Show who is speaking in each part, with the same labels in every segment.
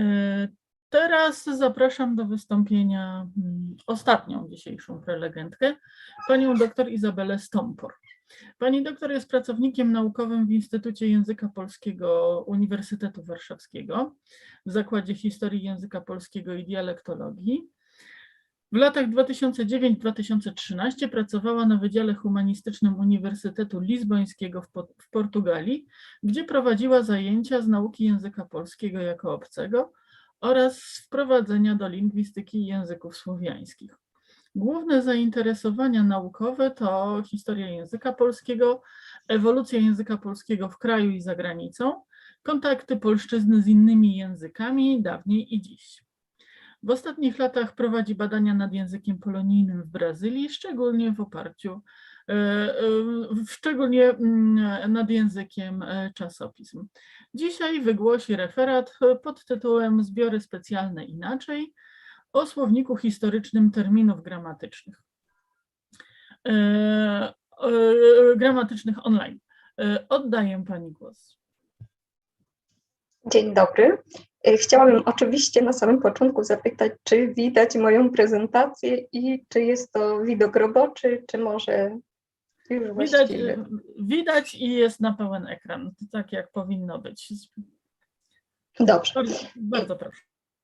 Speaker 1: E, Teraz zapraszam do wystąpienia mm, ostatnią dzisiejszą prelegentkę, panią dr Izabelę Stompor. Pani doktor jest pracownikiem naukowym w Instytucie Języka Polskiego Uniwersytetu Warszawskiego w Zakładzie Historii Języka Polskiego i Dialektologii. W latach 2009-2013 pracowała na Wydziale Humanistycznym Uniwersytetu Lizbońskiego w, Po- w Portugalii, gdzie prowadziła zajęcia z nauki języka polskiego jako obcego oraz wprowadzenia do lingwistyki języków słowiańskich. Główne zainteresowania naukowe to historia języka polskiego, ewolucja języka polskiego w kraju i za granicą, kontakty polszczyzny z innymi językami dawniej i dziś. W ostatnich latach prowadzi badania nad językiem polonijnym w Brazylii, szczególnie w oparciu, e, e, szczególnie mm, nad językiem e, czasopism. Dzisiaj wygłosi referat pod tytułem Zbiory specjalne inaczej o słowniku historycznym terminów gramatycznych. Gramatycznych online. Oddaję Pani głos.
Speaker 2: Dzień dobry. Y, Chciałabym oczywiście na samym początku zapytać, czy widać moją prezentację i czy jest to widok roboczy, czy może już
Speaker 1: Widać, e, widać i jest na pełen ekran, tak jak powinno być.
Speaker 2: Dobrze.
Speaker 1: Bardzo, bardzo proszę.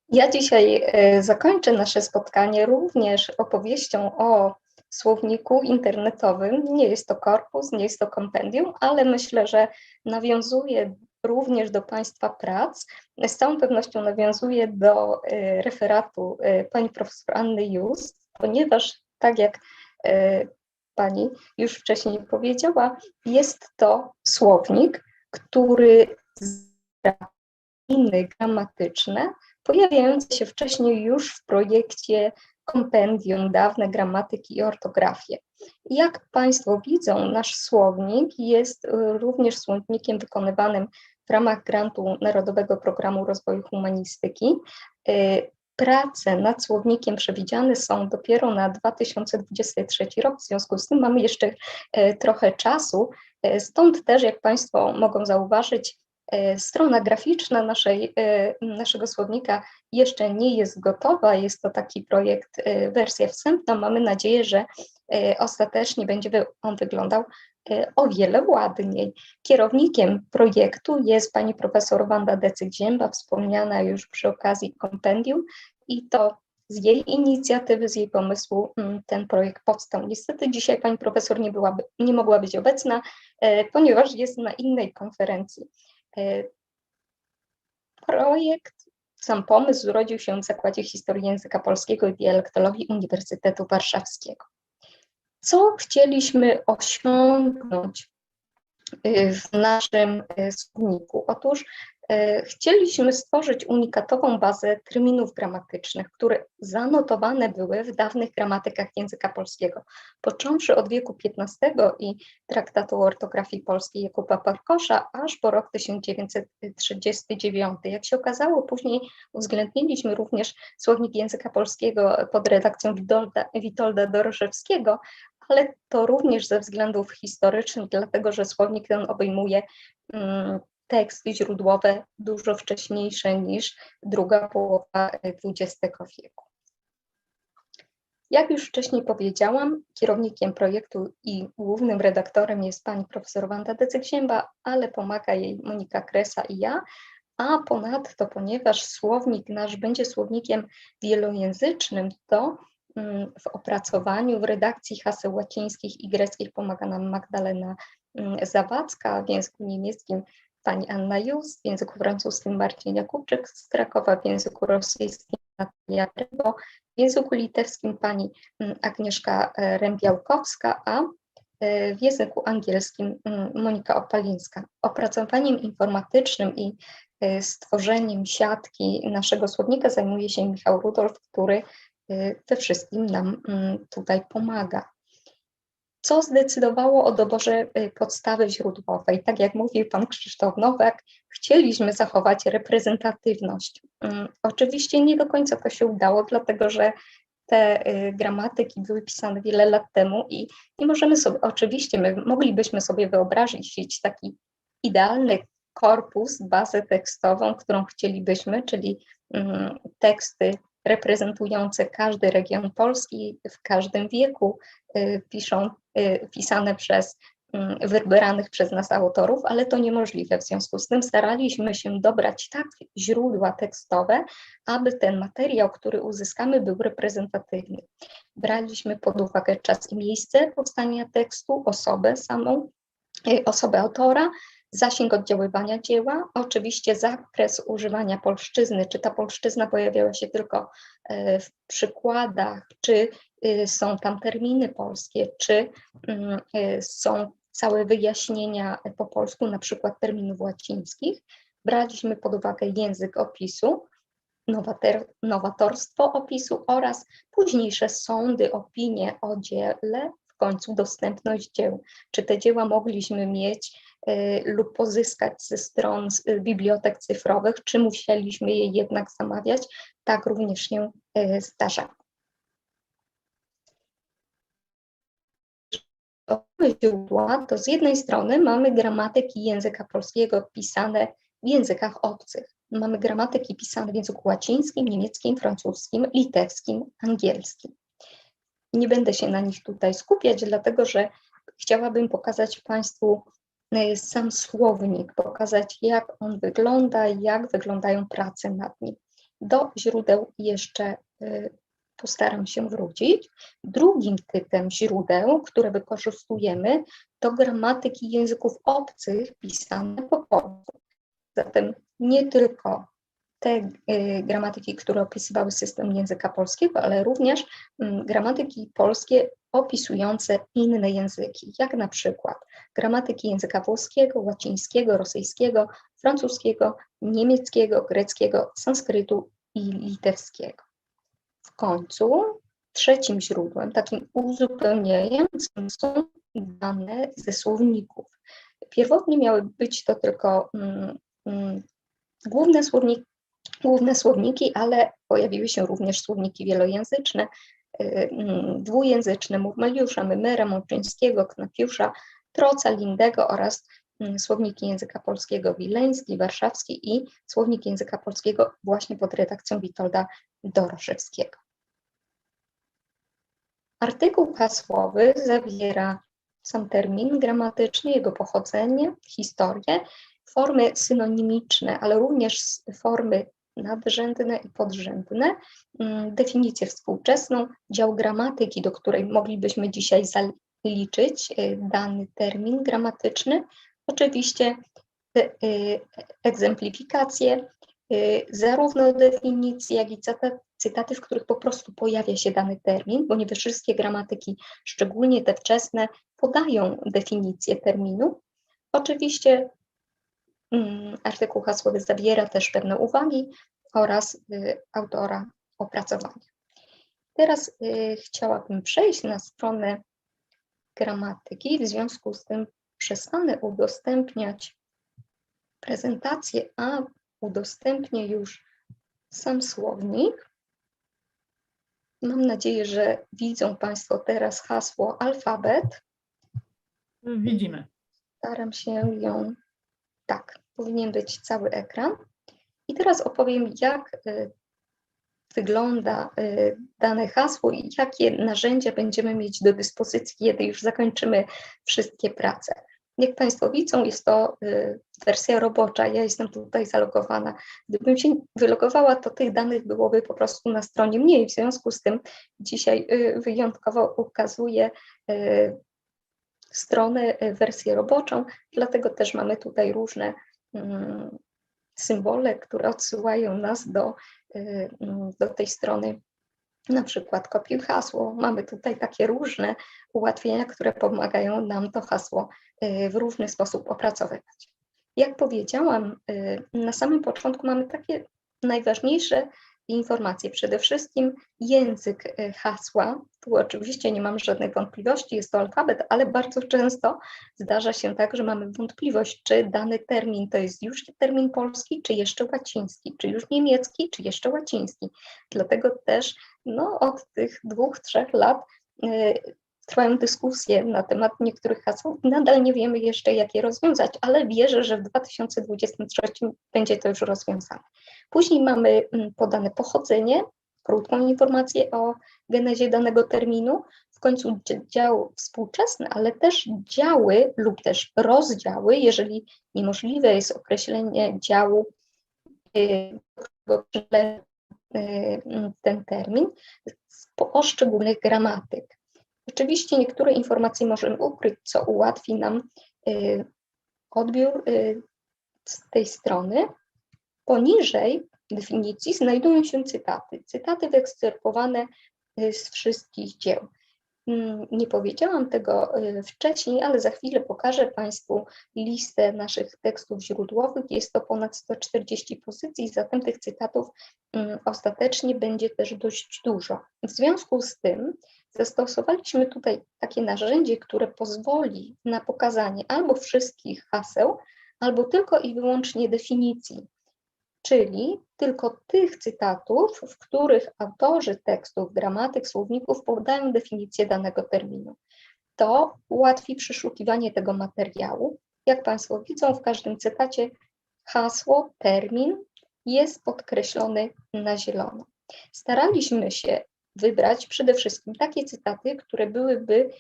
Speaker 2: Ja dzisiaj e, zakończę nasze spotkanie również opowieścią o słowniku internetowym. Nie jest to korpus, nie jest to kompendium, ale myślę, że nawiązuje również do Państwa prac. Z całą pewnością nawiązuje do e, referatu e, pani profesor Anny Just, ponieważ tak jak e, pani już wcześniej powiedziała, jest to słownik, który inny gramatyczne, pojawiające się wcześniej już w projekcie kompendium dawne gramatyki i ortografię. Jak Państwo widzą, nasz słownik jest y, również słownikiem wykonywanym w ramach grantu Narodowego Programu Rozwoju Humanistyki. Y, Prace nad słownikiem przewidziane są dopiero na 2023 rok, w związku z tym mamy jeszcze y, trochę czasu. Y, Stąd też, jak Państwo mogą zauważyć, Strona graficzna naszej, e, naszego słownika jeszcze nie jest gotowa. Jest to taki projekt, e, wersja wstępna. Mamy nadzieję, że e, ostatecznie będzie on wyglądał e, o wiele ładniej. Kierownikiem projektu jest pani profesor Wanda Decyk-Zięba, wspomniana już przy okazji kompendium i to z jej inicjatywy, z jej pomysłu mm, ten projekt powstał. Niestety dzisiaj pani profesor nie, byłaby, nie mogła być obecna, e, ponieważ jest na innej konferencji. E, Projekt, sam pomysł zrodził się w Zakładzie Historii Języka Polskiego i Dialektologii Uniwersytetu Warszawskiego. Co chcieliśmy osiągnąć y, w naszym y, słowniku? Otóż y, chcieliśmy stworzyć unikatową bazę terminów gramatycznych, które zanotowane były w dawnych gramatykach języka polskiego, począwszy od wieku XV i traktatu ortografii polskiej Jakuba Parkosza aż po rok 1939. Jak się okazało, później uwzględniliśmy również słownik języka polskiego pod redakcją Witolda, Witolda Dorożewskiego, ale to również ze względów historycznych, dlatego że słownik ten obejmuje mm, teksty źródłowe dużo wcześniejsze niż druga połowa XX wieku. Jak już wcześniej powiedziałam, kierownikiem projektu i głównym redaktorem jest pani profesor Wanda Decyk-Zięba, ale pomaga jej Monika Kresa i ja, a ponadto, ponieważ słownik nasz będzie słownikiem wielojęzycznym, to mm, w opracowaniu, w redakcji haseł łacińskich i greckich pomaga nam Magdalena mm, Zawadzka, w języku niemieckim pani Anna Just, w języku francuskim Marcin Jakubczyk z Krakowa, w języku rosyjskim Natalia Brego, w języku litewskim pani mm, Agnieszka e, Rębiałkowska, a e, w języku angielskim mm, Monika Opalińska. Opracowaniem informatycznym i e, stworzeniem siatki naszego słownika zajmuje się Michał Rudolf, który we wszystkim nam mm, tutaj pomaga. Co zdecydowało o doborze y, podstawy źródłowej? Tak jak mówił pan Krzysztof Nowak, chcieliśmy zachować reprezentatywność. Ym, Oczywiście nie do końca to się udało, dlatego że te y, gramatyki były pisane wiele lat temu i nie możemy sobie, oczywiście my moglibyśmy sobie wyobrazić taki idealny korpus, bazę tekstową, którą chcielibyśmy, czyli mm, teksty reprezentujące każdy region Polski w każdym wieku, y, piszą, pisane przez mm, wybranych przez nas autorów, ale to niemożliwe. W związku z tym staraliśmy się dobrać tak źródła tekstowe, aby ten materiał, który uzyskamy, był reprezentatywny. Braliśmy pod uwagę czas i miejsce powstania tekstu, osobę samą, y, osobę autora, zasięg oddziaływania dzieła, oczywiście zakres używania polszczyzny, czy ta polszczyzna pojawiała się tylko e, w przykładach, czy y, są tam terminy polskie, czy mm, y, są całe wyjaśnienia po polsku, na przykład terminów łacińskich. Braliśmy pod uwagę język opisu, nowater, nowatorstwo opisu oraz późniejsze sądy, opinie o dziele, w końcu dostępność dzieł. Czy te dzieła mogliśmy mieć lub pozyskać ze stron y, bibliotek cyfrowych, czy musieliśmy je jednak zamawiać? Tak również się y, zdarza. źródła, to z jednej strony mamy gramatyki języka polskiego pisane w językach obcych. Mamy gramatyki pisane w języku łacińskim, niemieckim, francuskim, litewskim, angielskim. Nie będę się na nich tutaj skupiać, dlatego że chciałabym pokazać Państwu sam słownik, pokazać jak on wygląda, jak wyglądają prace nad nim. Do źródeł jeszcze e, postaram się wrócić. Drugim typem źródeł, które wykorzystujemy, to gramatyki języków obcych pisane po polsku. Zatem nie tylko te y, gramatyki, które opisywały system języka polskiego, ale również y, gramatyki polskie opisujące inne języki, jak na przykład gramatyki języka włoskiego, łacińskiego, rosyjskiego, francuskiego, niemieckiego, greckiego, sanskrytu i litewskiego. W końcu trzecim źródłem, takim uzupełniającym są dane ze słowników. Pierwotnie miały być to tylko mm, mm, główne słowniki, główne słowniki, ale pojawiły się również słowniki wielojęzyczne, dwujęzyczne Murmeliusza, Mymera, Mączyńskiego, Knapiusza, Troca, Lindego oraz mm, słowniki języka polskiego wileński, warszawski i słownik języka polskiego właśnie pod redakcją Witolda Doroszewskiego. Artykuł hasłowy zawiera sam termin gramatyczny, jego pochodzenie, historię, formy synonimiczne, ale również formy nadrzędne i podrzędne, mm, definicję współczesną, dział gramatyki, do której moglibyśmy dzisiaj zaliczyć y, dany termin gramatyczny, oczywiście y, egzemplifikacje, y, zarówno definicji, jak i cytaty, w których po prostu pojawia się dany termin, bo nie wszystkie gramatyki, szczególnie te wczesne, podają definicję terminu. Oczywiście artykuł hasłowy zawiera też pewne uwagi oraz y, autora opracowania. Teraz y, chciałabym przejść na stronę gramatyki, w związku z tym przestanę udostępniać prezentację, a udostępnię już sam słownik. Mam nadzieję, że widzą Państwo teraz hasło alfabet.
Speaker 1: Widzimy.
Speaker 2: Staram się ją tak, powinien być cały ekran. I teraz opowiem, jak y, wygląda y, dane hasło i jakie narzędzia będziemy mieć do dyspozycji, kiedy już zakończymy wszystkie prace. Jak Państwo widzą, jest to y, wersja robocza. Ja jestem tutaj zalogowana. Gdybym się wylogowała, to tych danych byłoby po prostu na stronie mniej. W związku z tym dzisiaj wyjątkowo ukazuję stronę, e, wersję roboczą, dlatego też mamy tutaj różne mm, symbole, które odsyłają nas do, e, mm, do tej strony, na przykład kopiuj hasło. Mamy tutaj takie różne ułatwienia, które pomagają nam to hasło e, w różny sposób opracowywać. Jak powiedziałam, na samym początku mamy takie najważniejsze informacje. Przede wszystkim język e, hasła. Tu oczywiście nie mam żadnej wątpliwości, jest to alfabet, ale bardzo często zdarza się tak, że mamy wątpliwość, czy dany termin to jest już termin polski, czy jeszcze łaciński, czy już niemiecki, czy jeszcze łaciński. Dlatego też no, od tych dwóch, trzech lat y, trwają dyskusje na temat niektórych haseł. Nadal nie wiemy jeszcze, jak je rozwiązać, ale wierzę, że w 2023 będzie to już rozwiązane. Później mamy mm, podane pochodzenie, krótką informację o genezie danego terminu, w końcu dział współczesny, ale też działy lub też rozdziały, jeżeli niemożliwe jest określenie działu, y, do którego y, ten termin, poszczególnych gramatyk. Oczywiście niektóre informacje możemy ukryć, co ułatwi nam y, odbiór z tej strony. Poniżej definicji znajdują się cytaty. Cytaty wyeksterpowane z wszystkich dzieł. Mm, nie powiedziałam tego y, wcześniej, ale za chwilę pokażę Państwu listę naszych tekstów źródłowych. Jest to ponad 140 pozycji, zatem tych cytatów mm, ostatecznie będzie też dość dużo. W związku z tym zastosowaliśmy tutaj takie narzędzie, które pozwoli na pokazanie albo wszystkich haseł, albo tylko i wyłącznie definicji czyli tylko tych cytatów, w których autorzy tekstów, gramatyk, słowników podają definicję danego terminu. To ułatwi przeszukiwanie tego materiału. Jak Państwo widzą, w każdym cytacie hasło, termin jest podkreślony na zielono. Staraliśmy się wybrać przede wszystkim takie cytaty, które byłyby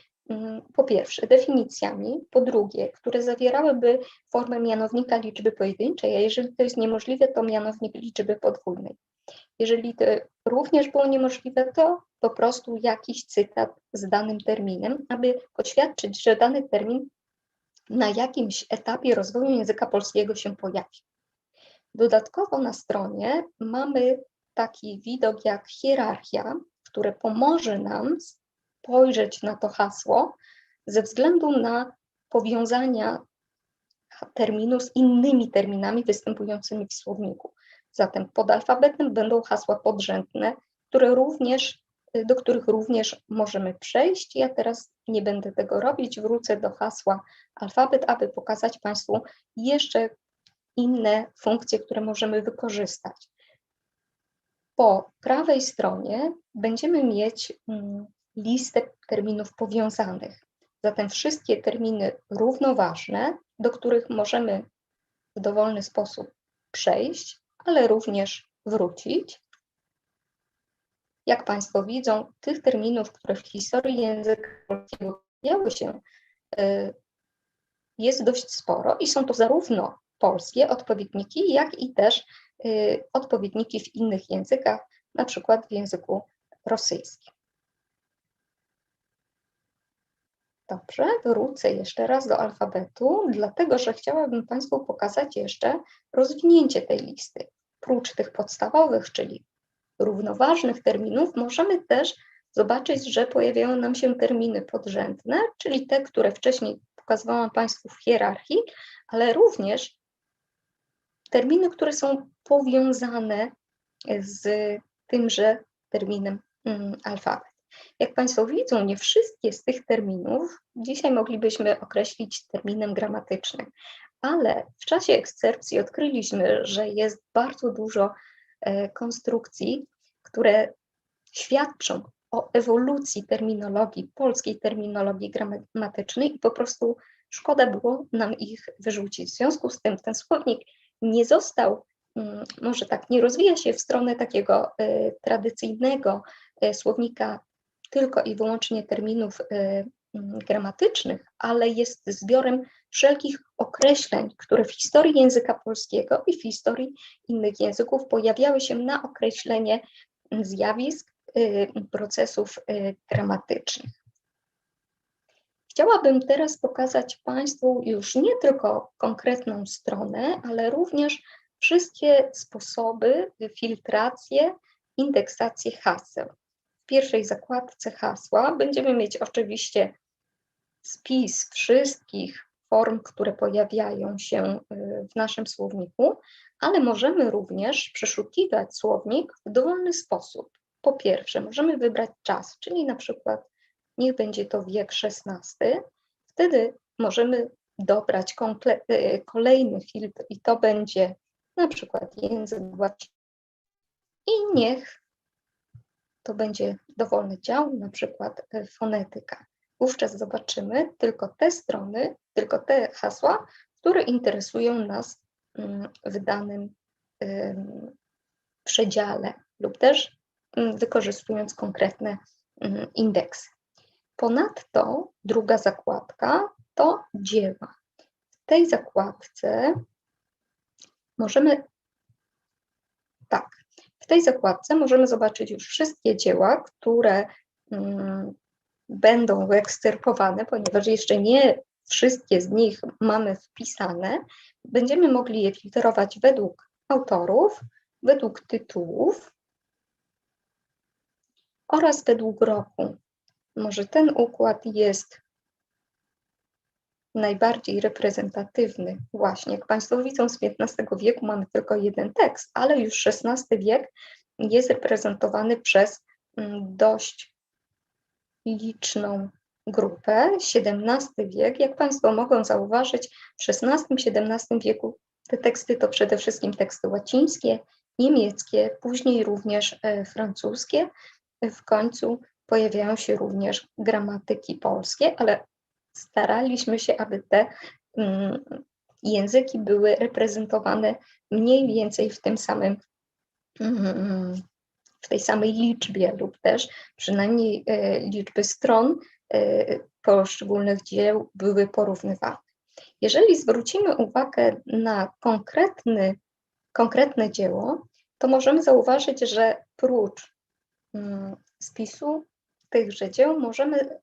Speaker 2: po pierwsze definicjami, po drugie, które zawierałyby formę mianownika liczby pojedynczej, a jeżeli to jest niemożliwe, to mianownik liczby podwójnej. Jeżeli to również było niemożliwe, to po prostu jakiś cytat z danym terminem, aby poświadczyć, że dany termin na jakimś etapie rozwoju języka polskiego się pojawi. Dodatkowo na stronie mamy taki widok jak hierarchia, który pomoże nam spojrzeć na to hasło ze względu na powiązania terminu z innymi terminami występującymi w słowniku. Zatem pod alfabetem będą hasła podrzędne, które również, do których również możemy przejść. Ja teraz nie będę tego robić, wrócę do hasła alfabet, aby pokazać Państwu jeszcze inne funkcje, które możemy wykorzystać. Po prawej stronie będziemy mieć mm, listę terminów powiązanych. Zatem wszystkie terminy równoważne, do których możemy w dowolny sposób przejść, ale również wrócić. Jak Państwo widzą, tych terminów, które w historii języka polskiego pojawiały się, y, jest dość sporo i są to zarówno polskie odpowiedniki, jak i też y, odpowiedniki w innych językach, na przykład w języku rosyjskim. Dobrze, wrócę jeszcze raz do alfabetu, dlatego że chciałabym Państwu pokazać jeszcze rozwinięcie tej listy. Prócz tych podstawowych, czyli równoważnych terminów, możemy też zobaczyć, że pojawiają nam się terminy podrzędne, czyli te, które wcześniej pokazywałam Państwu w hierarchii, ale również terminy, które są powiązane z tymże terminem mm, alfabet. Jak Państwo widzą, nie wszystkie z tych terminów dzisiaj moglibyśmy określić terminem gramatycznym, ale w czasie ekscerpcji odkryliśmy, że jest bardzo dużo e, konstrukcji, które świadczą o ewolucji terminologii, polskiej terminologii gramatycznej i po prostu szkoda było nam ich wyrzucić. W związku z tym ten słownik nie został, mm, może tak, nie rozwija się w stronę takiego e, tradycyjnego e, słownika tylko i wyłącznie terminów y, mm, gramatycznych, ale jest zbiorem wszelkich określeń, które w historii języka polskiego i w historii innych języków pojawiały się na określenie zjawisk, y, procesów y, gramatycznych. Chciałabym teraz pokazać Państwu już nie tylko konkretną stronę, ale również wszystkie sposoby, filtrację, indeksację haseł. W pierwszej zakładce hasła będziemy mieć oczywiście spis wszystkich form, które pojawiają się y, w naszym słowniku, ale możemy również przeszukiwać słownik w dowolny sposób. Po pierwsze, możemy wybrać czas, czyli na przykład niech będzie to wiek XVI. Wtedy możemy dobrać y, kolejny filtr i to będzie na przykład język łaciński. I niech to będzie dowolny dział, na przykład e, fonetyka. wówczas zobaczymy tylko te strony, tylko te hasła, które interesują nas mm, w danym ym, przedziale lub też mm, wykorzystując konkretne mm, indeksy. Ponadto druga zakładka to dzieła. W tej zakładce możemy tak, w tej zakładce możemy zobaczyć już wszystkie dzieła, które mm, będą wyeksterpowane, ponieważ jeszcze nie wszystkie z nich mamy wpisane. Będziemy mogli je filtrować według autorów, według tytułów oraz według roku. Może ten układ jest najbardziej reprezentatywny. Właśnie, jak Państwo widzą, z XV wieku mamy tylko jeden tekst, ale już XVI wiek jest reprezentowany przez mm, dość liczną grupę. XVII wiek, jak Państwo mogą zauważyć, w XVI-XVII wieku te teksty to przede wszystkim teksty łacińskie, niemieckie, później również e, francuskie. W końcu pojawiają się również gramatyki polskie, ale staraliśmy się, aby te mm, języki były reprezentowane mniej więcej w tym samym, mm, w tej samej liczbie lub też przynajmniej e, liczby stron e, poszczególnych dzieł były porównywane. Jeżeli zwrócimy uwagę na konkretny, konkretne dzieło, to możemy zauważyć, że prócz mm, spisu tychże dzieł możemy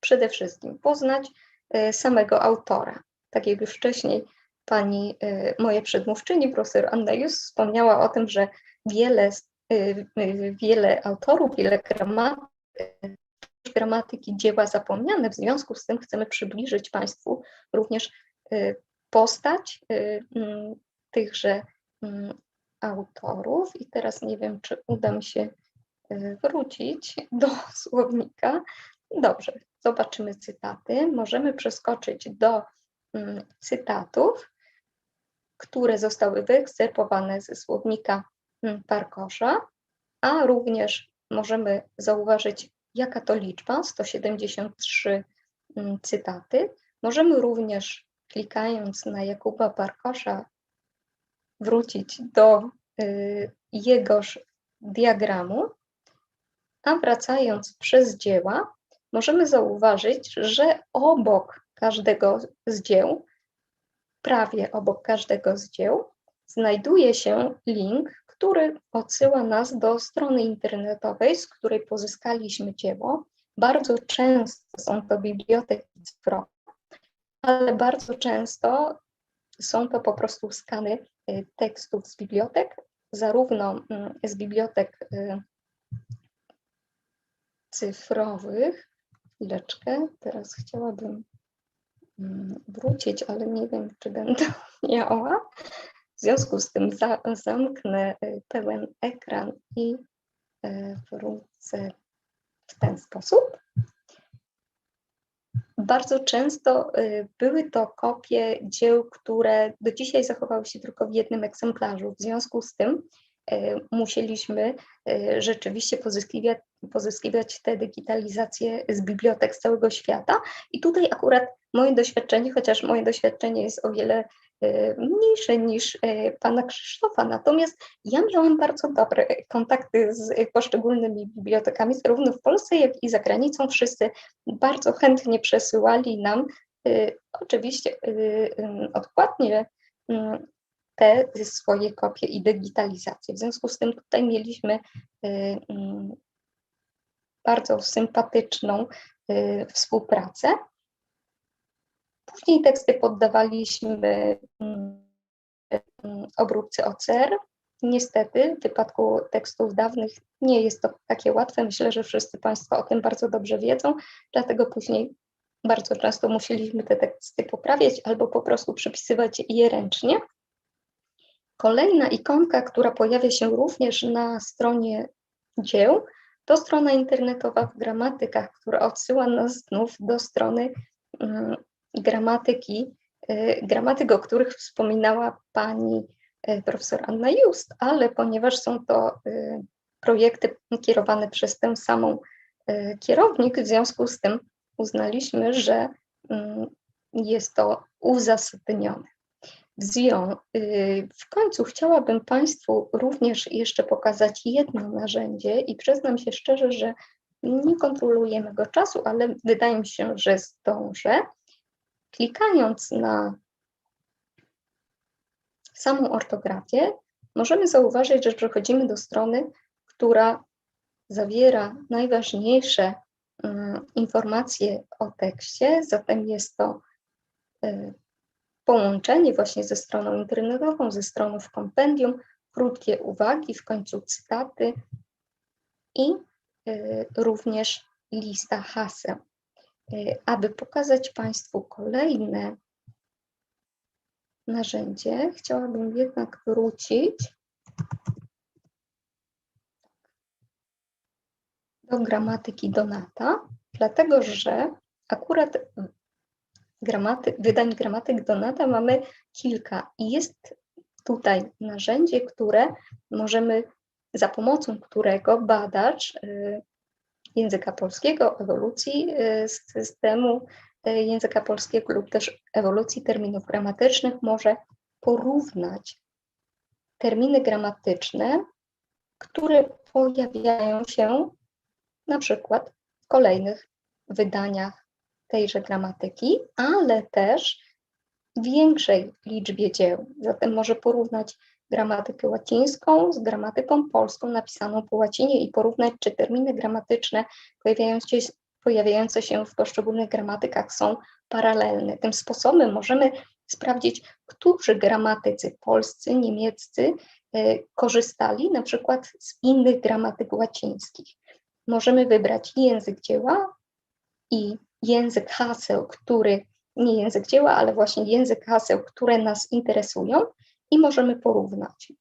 Speaker 2: przede wszystkim poznać e, samego autora. Tak jak już wcześniej pani, e, moja przedmówczyni, profesor Anna Jus wspomniała o tym, że wiele, e, wiele autorów, wiele gramatyk, gramatyki dzieła zapomniane, w związku z tym chcemy przybliżyć Państwu również postać tychże autorów. I teraz nie wiem, czy uda mi się wrócić do słownika. Dobrze, zobaczymy cytaty. Możemy przeskoczyć do mm, cytatów, które zostały wyeksterpowane ze słownika mm, Parkosza, a również możemy zauważyć, jaka to liczba 173 mm, cytaty. Możemy również, klikając na Jakuba Parkosza, wrócić do y, jegoż diagramu, a wracając przez dzieła, możemy zauważyć, że obok każdego z dzieł, prawie obok każdego z dzieł, znajduje się link, który odsyła nas do strony internetowej, z której pozyskaliśmy dzieło. Bardzo często są to biblioteki cyfrowe, ale bardzo często są to po prostu skany y, tekstów z bibliotek, zarówno mm, z bibliotek y, cyfrowych, chwileczkę. Teraz chciałabym mm, wrócić, ale nie wiem, czy będę miała. W związku z tym za, zamknę y, pełen ekran i y, wrócę w ten sposób. Bardzo często y, były to kopie dzieł, które do dzisiaj zachowały się tylko w jednym egzemplarzu. W związku z tym musieliśmy rzeczywiście pozyskiwać, pozyskiwać tę digitalizację z bibliotek z całego świata. I tutaj akurat moje doświadczenie, chociaż moje doświadczenie jest o wiele e, mniejsze niż e, pana Krzysztofa, natomiast ja miałam bardzo dobre kontakty z poszczególnymi bibliotekami, zarówno w Polsce, jak i za granicą. Wszyscy bardzo chętnie przesyłali nam, e, oczywiście odpłatnie, te swoje kopie i digitalizację. W związku z tym tutaj mieliśmy bardzo sympatyczną y, współpracę. Później teksty poddawaliśmy mm, mm, obróbce OCR. Niestety, w wypadku tekstów dawnych nie jest to takie łatwe. Myślę, że wszyscy Państwo o tym bardzo dobrze wiedzą, dlatego później bardzo często musieliśmy te teksty poprawiać albo po prostu przepisywać je ręcznie. Kolejna ikonka, która pojawia się również na stronie dzieł, to strona internetowa w gramatykach, która odsyła nas znów do strony um, gramatyki, y, gramatyk, o których wspominała pani y, profesor Anna Just, ale ponieważ są to y, projekty kierowane przez tę samą kierownik, w związku z tym uznaliśmy, że mm, jest to uzasadnione. Zwią- y, w końcu chciałabym Państwu również jeszcze pokazać jedno narzędzie i przyznam się szczerze, że nie kontroluję mego czasu, ale wydaje mi się, że zdążę. Klikając na samą ortografię, możemy zauważyć, że przechodzimy do strony, która zawiera najważniejsze mm, informacje o tekście, zatem jest to y, połączenie właśnie ze stroną internetową, ze stroną w kompendium, krótkie uwagi, w końcu cytaty i y, również lista haseł. Y, Aby pokazać Państwu kolejne narzędzie, chciałabym jednak wrócić do gramatyki Donata, dlatego że akurat gramaty, wydań gramatyk Donata mamy kilka. I jest tutaj narzędzie, które możemy, za pomocą którego badacz y, języka polskiego, ewolucji y, systemu y, języka polskiego lub też ewolucji terminów gramatycznych może porównać terminy gramatyczne, które pojawiają się na przykład w kolejnych wydaniach tejże gramatyki, ale też większej liczbie dzieł. Zatem może porównać gramatykę łacińską z gramatyką polską napisaną po łacinie i porównać, czy terminy gramatyczne pojawiające, pojawiające się w poszczególnych gramatykach są paralelne. Tym sposobem możemy sprawdzić, którzy gramatycy polscy, niemieccy e, korzystali na przykład z innych gramatyk łacińskich. Możemy wybrać język dzieła i język haseł, który, nie język dzieła, ale właśnie język haseł, które nas interesują i możemy porównać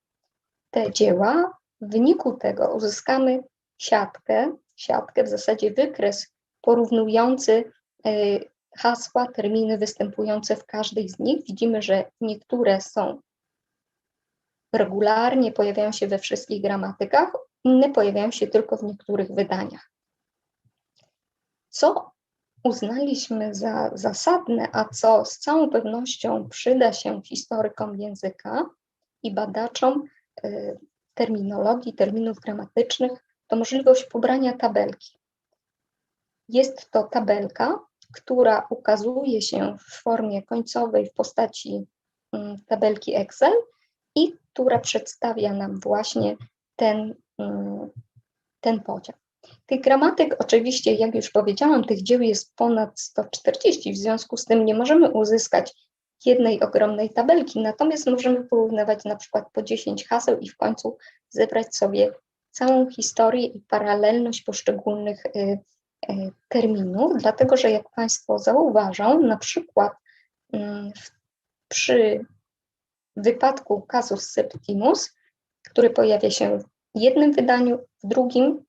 Speaker 2: te dzieła. W wyniku tego uzyskamy siatkę, siatkę, w zasadzie wykres porównujący y, hasła, terminy występujące w każdej z nich. Widzimy, że niektóre są regularnie, pojawiają się we wszystkich gramatykach, inne pojawiają się tylko w niektórych wydaniach. Co uznaliśmy za zasadne, a co z całą pewnością przyda się historykom języka i badaczom y, terminologii, terminów gramatycznych, to możliwość pobrania tabelki. Jest to tabelka, która ukazuje się w formie końcowej w postaci mm, tabelki Excel i która przedstawia nam właśnie ten, mm, ten podział. Tych gramatyk, oczywiście, jak już powiedziałam, tych dzieł jest ponad 140, w związku z tym nie możemy uzyskać jednej ogromnej tabelki, natomiast możemy porównywać na przykład po 10 haseł i w końcu zebrać sobie całą historię i paralelność poszczególnych y, y, terminów, dlatego że jak Państwo zauważą, na przykład y, w, przy wypadku casus septimus, który pojawia się w jednym wydaniu, w drugim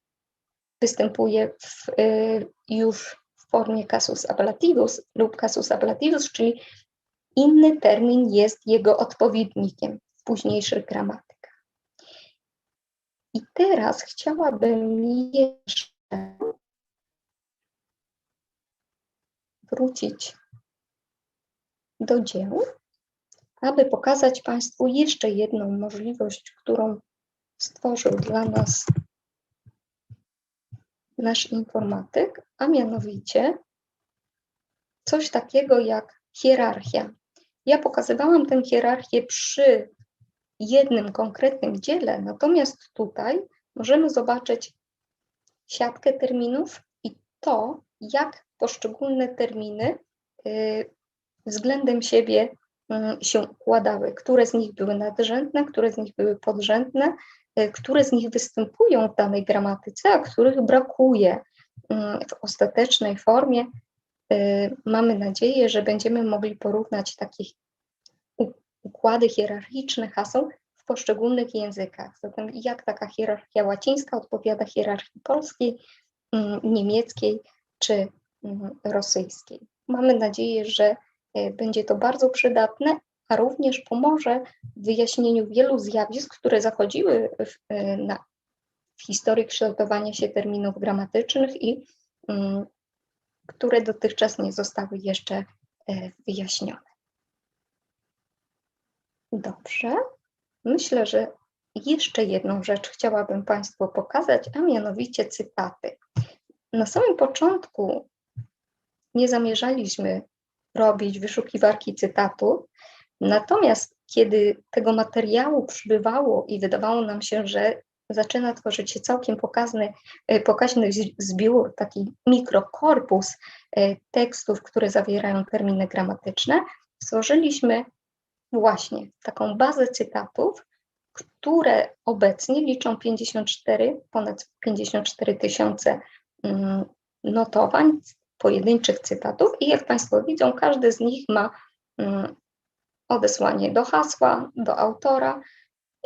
Speaker 2: występuje w, y, już w formie casus ablativus lub casus ablativus, czyli inny termin jest jego odpowiednikiem w późniejszych gramatykach. I teraz chciałabym jeszcze wrócić do dzieł, aby pokazać Państwu jeszcze jedną możliwość, którą stworzył dla nas nasz informatyk, a mianowicie coś takiego jak hierarchia. Ja pokazywałam tę hierarchię przy jednym konkretnym dziele, natomiast tutaj możemy zobaczyć siatkę terminów i to, jak poszczególne terminy y, względem siebie y, się układały, które z nich były nadrzędne, które z nich były podrzędne, które z nich występują w danej gramatyce, a których brakuje w ostatecznej formie. Mamy nadzieję, że będziemy mogli porównać takie układy hierarchiczne haseł w poszczególnych językach. Zatem jak taka hierarchia łacińska odpowiada hierarchii polskiej, niemieckiej czy rosyjskiej. Mamy nadzieję, że e, będzie to bardzo przydatne, a również pomoże w wyjaśnieniu wielu zjawisk, które zachodziły w, e, na, w historii kształtowania się terminów gramatycznych i um, które dotychczas nie zostały jeszcze e, wyjaśnione. Dobrze. Myślę, że jeszcze jedną rzecz chciałabym Państwu pokazać, a mianowicie cytaty. Na samym początku nie zamierzaliśmy robić wyszukiwarki cytatów, natomiast kiedy tego materiału przybywało i wydawało nam się, że zaczyna tworzyć się całkiem e, pokaźny z- zbiór, taki mikrokorpus e, tekstów, które zawierają terminy gramatyczne, stworzyliśmy właśnie taką bazę cytatów, które obecnie liczą 54, ponad 54 tysiące mm, notowań, pojedynczych cytatów. I jak Państwo widzą, każdy z nich ma mm, odesłanie do hasła, do autora.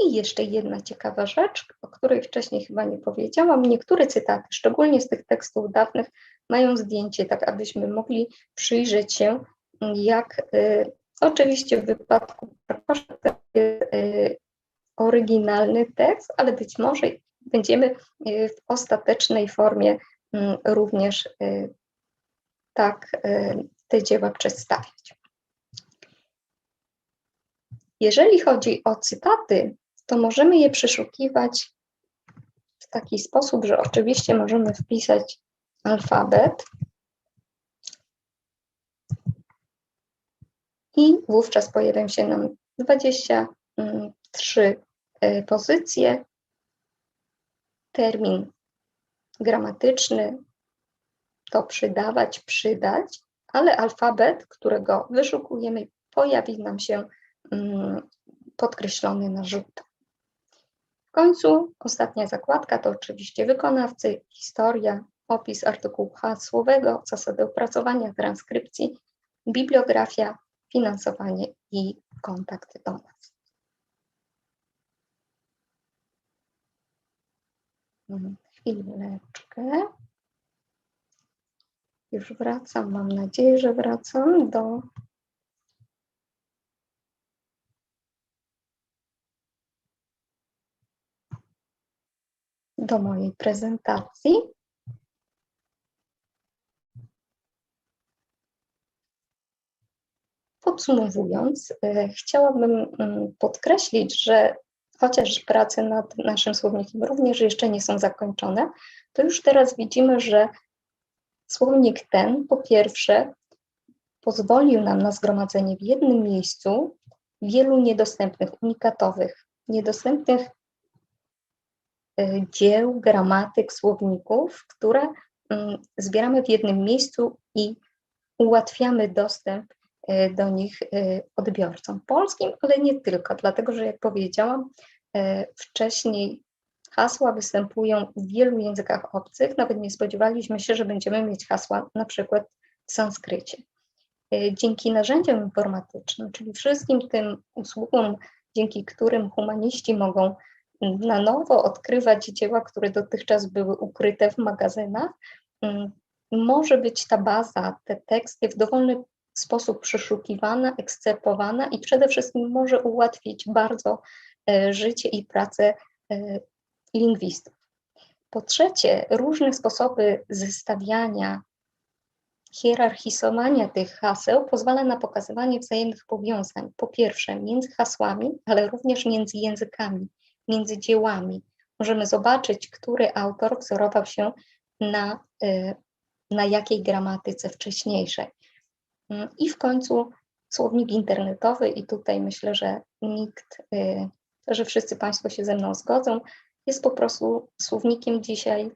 Speaker 2: I jeszcze jedna ciekawa rzecz, o której wcześniej chyba nie powiedziałam. Niektóre cytaty, szczególnie z tych tekstów dawnych, mają zdjęcie, tak abyśmy mogli przyjrzeć się, jak y, oczywiście w wypadku Bartosza y, oryginalny tekst, ale być może będziemy y, w ostatecznej formie mm, również y, tak y, te dzieła przedstawiać. Jeżeli chodzi o cytaty, to możemy je przeszukiwać w taki sposób, że oczywiście możemy wpisać alfabet i wówczas pojawią się nam 23 y, pozycje, termin gramatyczny, to przydawać, przydać, ale alfabet, którego wyszukujemy, pojawi nam się podkreślony na żółto. W końcu ostatnia zakładka to oczywiście wykonawcy, historia, opis artykułu hasłowego, zasady opracowania, transkrypcji, bibliografia, finansowanie i kontakt do nas. Chwileczkę. Już wracam, mam nadzieję, że wracam do do mojej prezentacji. Podsumowując, e, chciałabym mm, podkreślić, że chociaż prace nad naszym słownikiem również jeszcze nie są zakończone, to już teraz widzimy, że słownik ten po pierwsze pozwolił nam na zgromadzenie w jednym miejscu wielu niedostępnych, unikatowych, niedostępnych dzieł, gramatyk, słowników, które mm, zbieramy w jednym miejscu i ułatwiamy dostęp e, do nich e, odbiorcom polskim, ale nie tylko, dlatego że jak powiedziałam e, wcześniej, hasła występują w wielu językach obcych, nawet nie spodziewaliśmy się, że będziemy mieć hasła na przykład w sanskrycie. Dzięki narzędziom informatycznym, czyli wszystkim tym usługom, dzięki którym humaniści mogą na nowo odkrywać dzieła, które dotychczas były ukryte w magazynach, mm, może być ta baza, te teksty w dowolny sposób przeszukiwana, ekscerpowana i przede wszystkim może ułatwić bardzo e, życie i pracę e, lingwistów. Po trzecie, różne sposoby zestawiania, hierarchizowania tych haseł pozwala na pokazywanie wzajemnych powiązań. Po pierwsze, między hasłami, ale również między językami, między dziełami. Możemy zobaczyć, który autor wzorował się na, y, na jakiej gramatyce wcześniejszej. Mm, I w końcu słownik internetowy, i tutaj myślę, że nikt, y, że wszyscy Państwo się ze mną zgodzą, jest po prostu słownikiem dzisiaj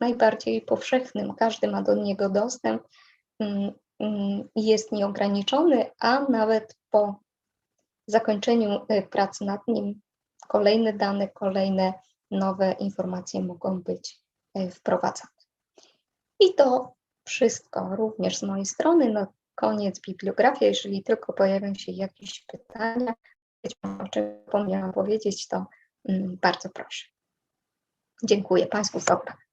Speaker 2: najbardziej powszechnym. Każdy ma do niego dostęp mm, mm, jest nieograniczony, a nawet po zakończeniu y, pracy nad nim kolejne dane, kolejne nowe informacje mogą być y, wprowadzane. I to wszystko również z mojej strony. Na koniec bibliografia. Jeżeli tylko pojawią się jakieś pytania, o czym zapomniałam powiedzieć, to mm, bardzo proszę. Dziękuję Państwu za uwagę.